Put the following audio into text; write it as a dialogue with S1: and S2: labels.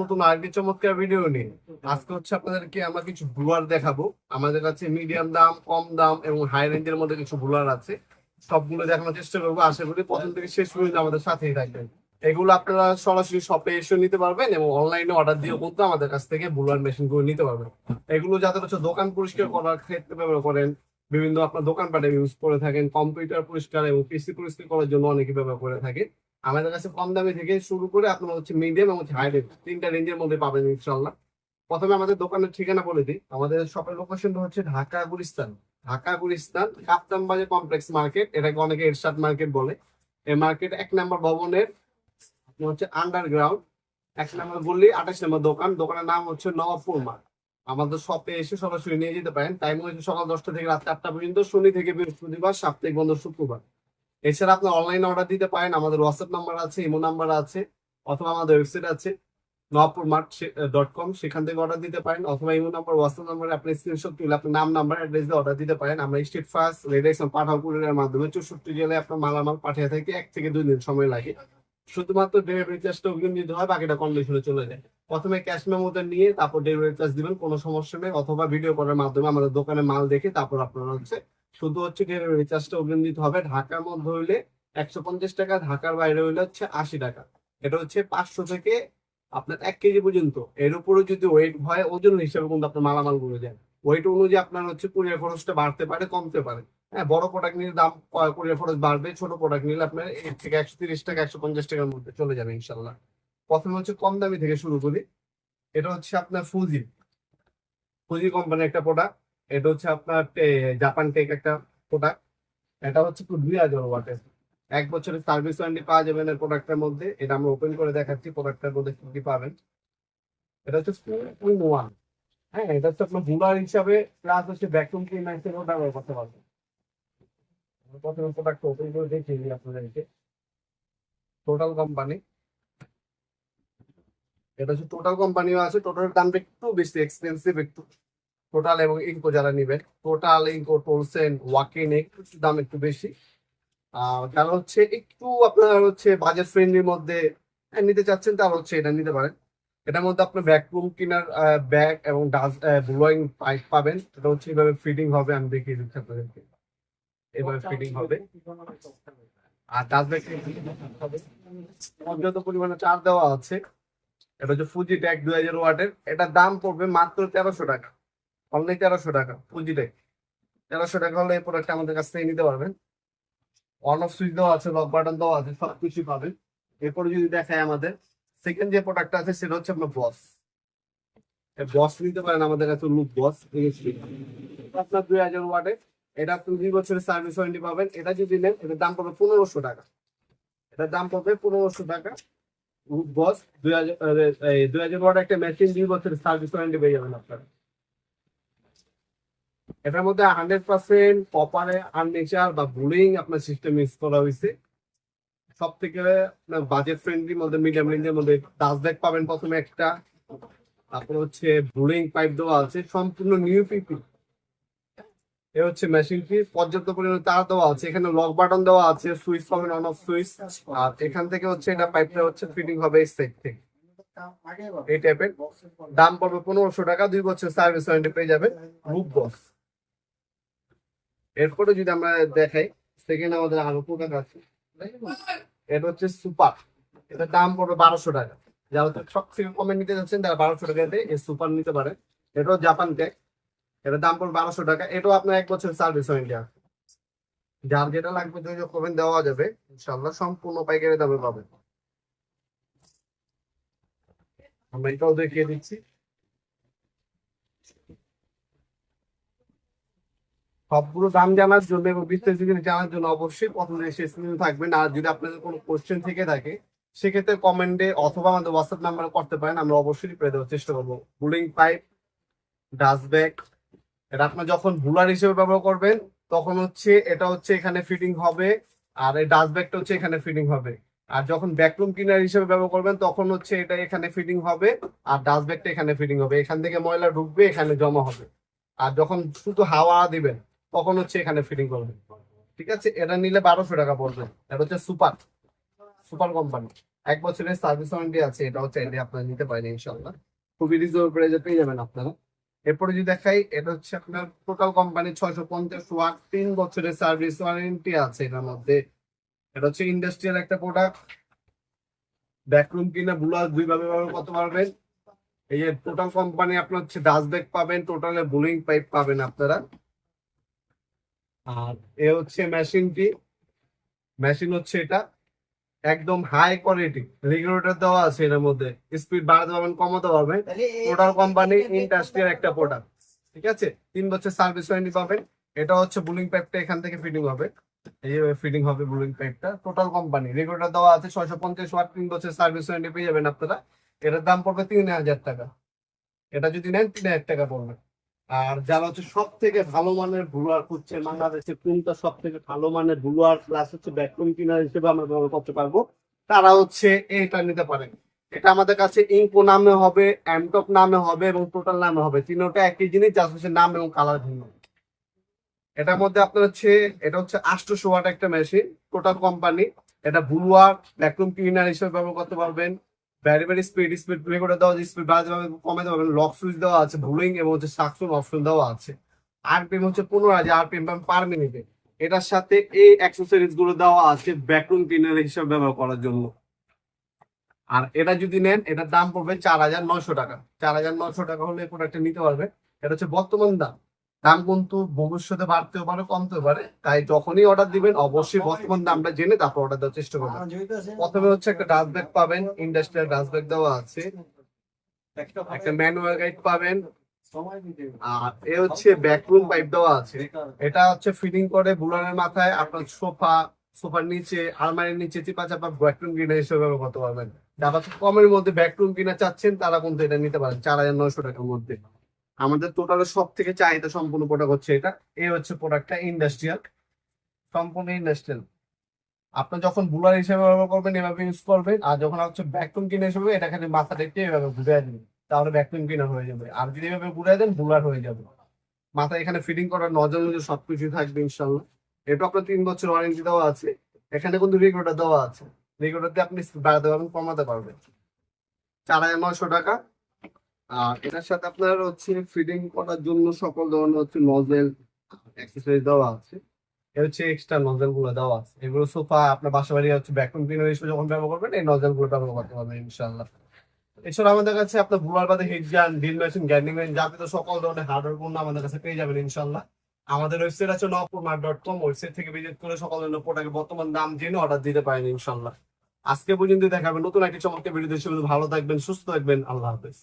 S1: নতুন চমৎকার ভিডিও নিয়ে। আজকে হচ্ছে আপনাদেরকে আমরা কিছু ব্লুয়ার দেখাবো। আমাদের কাছে মিডিয়াম দাম, কম দাম এবং হাই মধ্যে কিছু আছে। সবগুলো দেখানোর চেষ্টা করব। আশা করি প্রথম থেকে শেষ পর্যন্ত আমাদের সাথেই থাকবেন। এগুলো আপনারা সরাসরি শপে এসে নিতে পারবেন এবং অনলাইনে অর্ডার দিয়ে কিন্তু আমাদের কাছ থেকে ব্লুয়ার মেশিনগুলো নিতে পারবেন। এগুলো যাতে হচ্ছে দোকান পরিষ্কার করার ক্ষেত্রে ব্যবহার করেন, বিভিন্ন আপনার দোকানপাটে ইউজ করে থাকেন কম্পিউটার পরিষ্কার এবং পিসি পরিষ্কার করার জন্য অনেকে ব্যবহার করে থাকেন। আমাদের কাছে কম দামি থেকে শুরু করে আপনার হচ্ছে মিডিয়াম এবং হাই রেঞ্জ তিনটা রেঞ্জের মধ্যে পাবেন ইনশাল্লাহ প্রথমে আমাদের দোকানের ঠিকানা বলে দিই। আমাদের শপের লোকেশনটা হচ্ছে ঢাকা গুলিস্তান। ঢাকা গুলিস্তান, কাপ্তান বাজার কমপ্লেক্স মার্কেট এটাকে অনেকে এরশাদ মার্কেট বলে। এই মার্কেট এক নম্বর ভবনের হচ্ছে আন্ডারগ্রাউন্ড এক নম্বর গল্লি আঠাশ নম্বর দোকান। দোকানের নাম হচ্ছে নবাবপুর মার্ট। আমাদের শপে এসে সরাসরি নিয়ে যেতে পারেন। টাইম হচ্ছে সকাল দশটা থেকে রাত চারটা পর্যন্ত, শনি থেকে বৃহস্পতিবার, সাপ্তাহিক বন্ধ শুক্রবার। এছাড়া আপনি অনলাইন অর্ডার দিতে পারেন, আমাদের হোয়াটসঅ্যাপ নাম্বার আছে ইমো নাম্বার আছে, অথবা আমাদের ওয়েবসাইট আছে নবাবপুর মার্ট ডট কম সেখান থেকে অর্ডার দিতে পারেন, অথবা ইমো নাম্বার হোয়াটসঅ্যাপ নাম্বারে আপনি স্ক্রিনশট তুলে আপনার নাম নাম্বার অ্যাড্রেস দিয়ে অর্ডার দিতে পারেন। আমরা স্টেট ফার্স্ট রেডিয়েশন পাঠাও কুরিয়ারের মাধ্যমে চৌষট্টি জেলায় আপনার মালামাল পাঠিয়ে থাকে, এক থেকে দুই দিন সময় লাগে। শুধুমাত্র ডেলিভারি চার্জটা অগ্রিম দিতে হয়, বাকিটা কন্ডিশনে চলে যায়। প্রথমে ক্যাশ মেমোতে নিয়ে তারপর ডেলিভারি চার্জ দিবেন, কোনো সমস্যা নেই। অথবা ভিডিও করার মাধ্যমে আমাদের দোকানে মাল দেখে তারপর আপনারা হচ্ছে, শুধু হচ্ছে ডেলিভারি চার্জটা অগ্রিম দিতে হবে। ঢাকার মধ্যে হইলে একশো পঞ্চাশ টাকা, ঢাকার বাইরে হইলে হচ্ছে আশি টাকা। এটা হচ্ছে পাঁচশো থেকে আপনার এক কেজি পর্যন্ত। এর উপরে যদি ওয়েট হয়, ওজন হিসেবে কিন্তু আপনার মালামালগুলো যায়। ওয়েট অনুযায়ী আপনার হচ্ছে কুরিয়ার খরচটা বাড়তে পারে, কমতে পারে। হ্যাঁ বড় প্রোডাক্ট নিলে দাম কুরিয়ার খরচ বাড়বে, ছোট প্রোডাক্ট নিলে আপনার এর থেকে একশো তিরিশ টাকা, একশো পঞ্চাশ টাকার মধ্যে চলে যাবে ইনশাল্লাহ। প্রথমে হচ্ছে কম দামি থেকে শুরু করি। এটা হচ্ছে আপনার ফুজি ফুজি কোম্পানির একটা প্রোডাক্ট এটা হচ্ছে আপনার জাপান টেক একটা প্রোডাক্ট এটা হচ্ছে দুই হাজার ওয়াটের। এক বছরের সার্ভিস ওয়ারেন্টি পাওয়া যাবে না প্রোডাক্টের মধ্যে। এটা আমরা ওপেন করে দেখাচ্ছি প্রোডাক্টের মধ্যে কি কি পাবেন। এটা হচ্ছে টু ওয়ান হ্যাঁ এটা হচ্ছে আপনার বুলার হিসাবে প্লাস হচ্ছে ভ্যাকুম ক্লিনার হিসেবেও ব্যবহার করতে পারবেন। প্রথমে প্রোডাক্ট ওপেন করে দেখিয়ে দিই আপনাদেরকে। টোটাল কোম্পানি এটা হচ্ছে টোটাল কোম্পানিও আছে টোটাল দামটা একটু বেশি এক্সপেন্সিভ একটু। টোটাল এবং ইনকো যারা নিবেন টোটাল ইনকো টোলসেন ওয়াকিন একটু দাম একটু বেশি। যারা হচ্ছে একটু আপনার হচ্ছে বাজেট ফ্রেন্ডলির মধ্যে নিতে চাচ্ছেন তাহলে হচ্ছে এটা নিতে পারেন। এটার মধ্যে আপনার ব্যাকরুম কিনার ব্যাগ এবং ডাস্ট ব্লোয়িং পাইপ পাবেন। এটা হচ্ছে এইভাবে ফিটিং হবে, আমি দেখিয়ে দিচ্ছি আপনাদেরকে। এভাবে ফিটিং হবে। আর ডাস্ট ব্যাগ পর্যাপ্ত পরিমাণে চার দেওয়া আছে। এটা হচ্ছে ফুজি ট্যাগ দুই হাজার ওয়াটের। এটার দাম পড়বে মাত্র তেরোশো টাকা। অনলি তেরোশো টাকা ফুজি ট্যাগ তেরোশো টাকা হলে এই প্রোডাক্ট আমাদের কাছ থেকে নিতে পারবেন। অন অফ সুইচ দেওয়া আছে লক বাটন দেওয়া আছে সব কিছু পাবেন। এরপরে যদি দেখায় আমাদের সেকেন্ড যে প্রোডাক্টটা আছে, সেটা হচ্ছে আপনার বস বস নিতে পারেন আমাদের কাছে লুক বস আপনার দুই হাজার ওয়াটে এটা আপনি দুই বছরের সার্ভিস ওয়ারেন্টি পাবেন। এটা যদি নেন, এটার দাম পড়বে পনেরোশো টাকা। এটার দাম পড়বে পনেরোশো টাকা। বস, দুই হাজার দুই একটা মেশিন দুই বছরের সার্ভিস ওয়ারেন্টি পেয়ে যাবেন আপনারা। এটার মধ্যে হান্ড্রেড পার্সেন্ট কপারে আর্নেচার বা বুলিং আপনার সিস্টেম ইউজ করা হয়েছে। সব থেকে আপনার বাজেট ফ্রেন্ডলি মধ্যে মিডিয়াম রেঞ্জের মধ্যে ডাস্ট ব্যাগ পাবেন প্রথমে একটা। তারপর হচ্ছে বুলিং পাইপ দেওয়া আছে। সম্পূর্ণ নিউ পিপি এ হচ্ছে মেশিনটি পর্যাপ্ত পরিমাণে তার দেওয়া আছে, এখানে লক বাটন দেওয়া আছে সুইচ পাবেন অন অফ সুইচ আর এখান থেকে হচ্ছে এটা পাইপটা হচ্ছে ফিটিং হবে এই সাইড থেকে। এই টাইপের দাম পড়বে পনেরোশো টাকা, দুই বছর সার্ভিস ওয়ারেন্টি পেয়ে যাবেন রূপ বস এরপরে যদি আমরা দেখাই সেকেন্ড আমাদের আরও প্রোডাক্ট আছে। এটা হচ্ছে সুপার এটার দাম পড়বে বারোশো টাকা। যারা সব থেকে কমে নিতে যাচ্ছেন, তারা বারোশো টাকাতে এই সুপার নিতে পারে। এটাও জাপান ট্যাগ এটার দাম পড়বে বারোশো টাকা। এটাও আপনার এক বছর সার্ভিস ওয়ারেন্টি যার যেটা লাগবে যোগাযোগ করবেন দেওয়া যাবে ইনশাল্লাহ সম্পূর্ণ পাইকারি দামে পাবেন। আমরা এটাও দেখিয়ে দিচ্ছি। সবগুলো দাম জানার জন্য এবং বিস্তারিত জানার জন্য অবশ্যই প্রথমে এসে স্ক্রিনে থাকবেন। আর যদি আপনাদের কোনো কোশ্চেন থেকে থাকে, সেক্ষেত্রে কমেন্টে অথবা আমাদের হোয়াটসঅ্যাপ নাম্বারে করতে পারেন। আমরা অবশ্যই রিপ্লাই দেওয়ার চেষ্টা করব। বুলিং পাইপ ডাস্ট ব্যাগ এটা আপনার যখন বুলার হিসেবে ব্যবহার করবেন, তখন হচ্ছে এটা হচ্ছে এখানে ফিটিং হবে, আর এই ডাস্ট ব্যাগটা হচ্ছে এখানে ফিটিং হবে। আর যখন ব্যাকরুম ক্লিনার হিসেবে ব্যবহার করবেন, তখন হচ্ছে এটা এখানে ফিটিং হবে, আর ডাস্ট ব্যাগটা এখানে ফিটিং হবে। এখান থেকে ময়লা ঢুকবে, এখানে জমা হবে। আর যখন শুধু হাওয়া দিবেন, তখন হচ্ছে এখানে ফিটিং করবেন। ঠিক আছে? এটা নিলে বারোশো টাকা পড়বে। এটা হচ্ছে সুপার সুপার কোম্পানি এক বছরের সার্ভিস ওয়ারেন্টি আছে এটাও চাইলে আপনারা নিতে পারেন ইনশাল্লাহ খুবই রিজনেবল প্রাইসে পেয়ে যাবেন আপনারা। এরপরে যদি দেখাই, এটা হচ্ছে আপনার টোটাল কোম্পানি ছয়শো পঞ্চাশ ওয়াট, তিন বছরের সার্ভিস ওয়ারেন্টি আছে এটার মধ্যে। এটা হচ্ছে ইন্ডাস্ট্রিয়াল একটা প্রোডাক্ট ব্যাকরুম কিনে বুলার দুইভাবে করতে পারবেন। এই যে টোটাল কোম্পানি আপনার হচ্ছে ডাস্ট ব্যাগ পাবেন টোটালে বুলিং পাইপ পাবেন আপনারা। আর এ হচ্ছে মেশিনটি মেশিন হচ্ছে এটা। একদম হাই কোয়ালিটি রেগুলেটর দেওয়া আছে এর মধ্যে। স্পিড বাড়াতে পারবেন কমাতে পারবেন। টোটাল কোম্পানি ইন্ডাস্ট্রিয়াল একটা প্রোডাক্ট ঠিক আছে? তিন বছর সার্ভিস ওয়ারেন্টি পাবেন। এটা হচ্ছে বুলিং পাইপটা এখান থেকে ফিটিং হবে। এইভাবে ফিটিং হবে বুলিং পাইপটা টোটাল কোম্পানি রেগুলেটর দেওয়া আছে ছয়শো পঞ্চাশ ওয়াট তিন বছর সার্ভিস ওয়ারেন্টি পেয়ে যাবেন আপনারা। এটার দাম পড়বে তিন হাজার টাকা। এটা যদি নেন তিন হাজার টাকা পড়বে। আর যারা হচ্ছে সব থেকে ভালো মানের ব্লুয়ার খুঁজছে বাংলাদেশে কোনটা সব থেকে ভালো মানের ব্লুয়ার প্লাস হচ্ছে ব্যাকরুম কিনার হিসেবে আমরা ব্যবহার করতে পারব, তারা হচ্ছে এটা নিতে পারেন এটা আমাদের কাছে ইনকো নামে হবে এমটপ নামে হবে এবং টোটাল নামে হবে। তিনটা একই জিনিস জাস্ট হচ্ছে নাম এবং কালার ভিন্ন। এটার মধ্যে আপনার হচ্ছে, এটা হচ্ছে আটশোশো ওয়াট একটা মেশিন টোটাল কোম্পানি এটা ব্লুয়ার ভ্যাকুম ক্লিনার হিসেবে ব্যবহার করতে পারবেন। Very very speed speed recorder দেওয়া আছে স্পিড বাড়াতে পারবেন কমাতে পারবেন লক সুইচ দেওয়া আছে ব্লুইং এবং হচ্ছে সাকশন অপশন দেওয়া আছে। আরপিএম হচ্ছে পনেরো হাজার আরপিএম পাবেন পার মিনিটে এটার সাথে এই অ্যাক্সেসরিজগুলো দেওয়া আছে ব্যাকরুম ক্লিনার হিসেবে ব্যবহার করার জন্য। আর এটা যদি নেন, এটার দাম পড়বে চার হাজার নয়শো টাকা। চার হাজার নয়শো টাকা হলে প্রোডাক্টটা নিতে পারবে। এটা হচ্ছে বর্তমান দাম। দাম কিন্তু ভবিষ্যতে বাড়তেও পারে, কমতেও পারে। তাই যখনই অর্ডার দিবেন, অবশ্যই বর্তমান দামটা জেনে তারপর অর্ডার দেওয়ার চেষ্টা করবেন। প্রথমে হচ্ছে একটা ডাস্ট ব্যাগ পাবেন ইন্ডাস্ট্রিয়াল ডাস্ট ব্যাগ দেওয়া আছে। একটা ম্যানুয়াল গাইড পাবেন। আর এ হচ্ছে ব্যাকরুম পাইপ দেওয়া আছে। এটা হচ্ছে করে বুলানের মাথায়, আপনার সোফা, সোফার নিচে, আলমারির নিচে ব্যাকরুম কিনার হিসেবে যারা কমের মধ্যে ব্যাকরুম কিনা চাচ্ছেন, তারা কিন্তু এটা নিতে পারেন, চার হাজার নয়শো টাকার মধ্যে। আমাদের টোটাল সব থেকে চাহিদা সম্পূর্ণ প্রোডাক্ট হচ্ছে এটা। এই হচ্ছে প্রোডাক্টটা ইন্ডাস্ট্রিয়াল সম্পূর্ণ ইন্ডাস্ট্রিয়াল আপনার যখন বুলার হিসেবে ব্যবহার করবেন, এভাবে ইউজ করবেন, আর যখন হচ্ছে ভ্যাকুম কিনে হিসেবে এটা খালি মাথাটা একটু এভাবে ঘুরে দিবেন তাহলে ভ্যাকুম কিনার হয়ে যাবে। আর যদি এভাবে ঘুরে দেন বুলার হয়ে যাবে। মাথায় এখানে ফিটিং করার নজল নজল সবকিছু থাকবে ইনশাল্লাহ এটা আপনার তিন বছর ওয়ারেন্টি দেওয়া আছে। এখানে কিন্তু রেগুলেটর দেওয়া আছে। রেগুলেটর দিয়ে আপনি বাড়াতে পারবেন, কমাতে পারবেন। চার হাজার নয়শো টাকা আর এটার সাথে আপনার হচ্ছে ফিডিং করার জন্য সকল ধরনের হচ্ছে নজেল অ্যাক্সেসরিজ দেওয়া আছে। হচ্ছে এক্সট্রা নজেলগুলো দেওয়া আছে। এগুলো সোফা আপনার বাসা বাড়ি হচ্ছে ভ্যাকুম ক্লিনার হিসেবে যখন ব্যবহার করবেন, এই নজেলগুলো ব্যবহার করতে পারবেন এছাড়া আমাদের কাছে আপনার বাদে গান মেশিন গ্যান্ডিং মেশিন সকল ধরনের হার্ডওয়্যার পণ্য আমাদের কাছে পেয়ে যাবেন ইনশাল্লাহ আমাদের ওয়েবসাইট আছে নপুরমার ডট কম ওয়েবসাইট থেকে ভিজিট করে সকল ধরনের প্রোডাক্টের বর্তমান দাম জেনে অর্ডার দিতে পারেন ইনশাল্লাহ আজকে পর্যন্ত দেখাবেন নতুন একটি চমৎকার ভিডিও ভালো থাকবেন, সুস্থ থাকবেন, আল্লাহ হাফেজ।